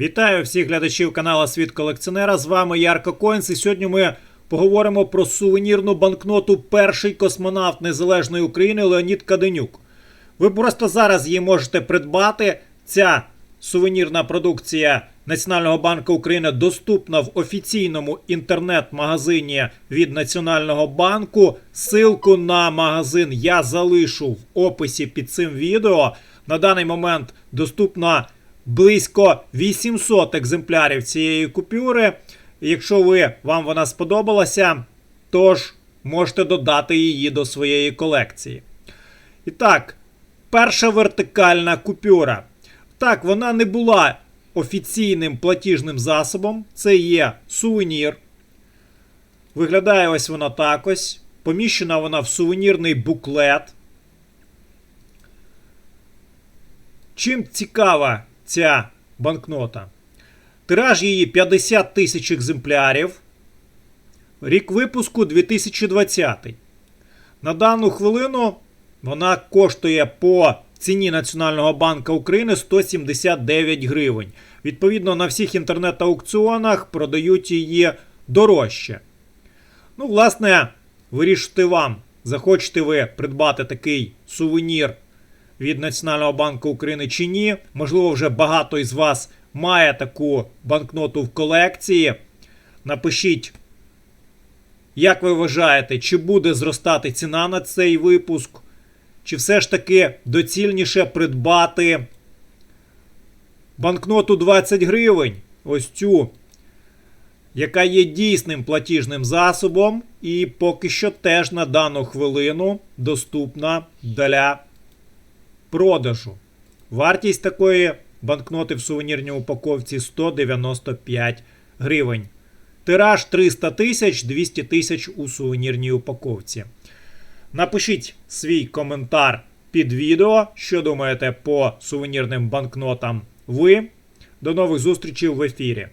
Вітаю всіх глядачів каналу Світ колекціонера. З вами Ярко Коінс. І сьогодні ми поговоримо про сувенірну банкноту Перший космонавт Незалежної України Леонід Каденюк. Ви просто зараз її можете придбати. Ця сувенірна продукція Національного банку України доступна в офіційному інтернет-магазині від Національного банку. Силку на магазин я залишу в описі під цим відео. На даний момент доступна близько 800 екземплярів цієї купюри. Якщо ви вам вона сподобалася, тож можете додати її до своєї колекції. І так, перша вертикальна купюра. Так, вона не була офіційним платіжним засобом. Це є сувенір. Виглядає ось вона так ось. Поміщена вона в сувенірний буклет. Чим цікава ця банкнота? Тираж її 50 тисяч екземплярів. Рік випуску 2020. На дану хвилину вона коштує по ціні Національного банку України 179 гривень. Відповідно, на всіх інтернет-аукціонах продають її дорожче. Ну, власне, вирішити вам, захочете ви придбати такий сувенір від Національного банку України чи ні. Можливо, вже багато із вас має таку банкноту в колекції. Напишіть, як ви вважаєте, чи буде зростати ціна на цей випуск, чи все ж таки доцільніше придбати банкноту 20 гривень, ось цю, яка є дійсним платіжним засобом, і поки що теж на дану хвилину доступна для продажу. Вартість такої банкноти в сувенірній упаковці 195 гривень. Тираж 300 тисяч, 200 тисяч у сувенірній упаковці. Напишіть свій коментар під відео, що думаєте по сувенірним банкнотам ви. До нових зустрічей в ефірі.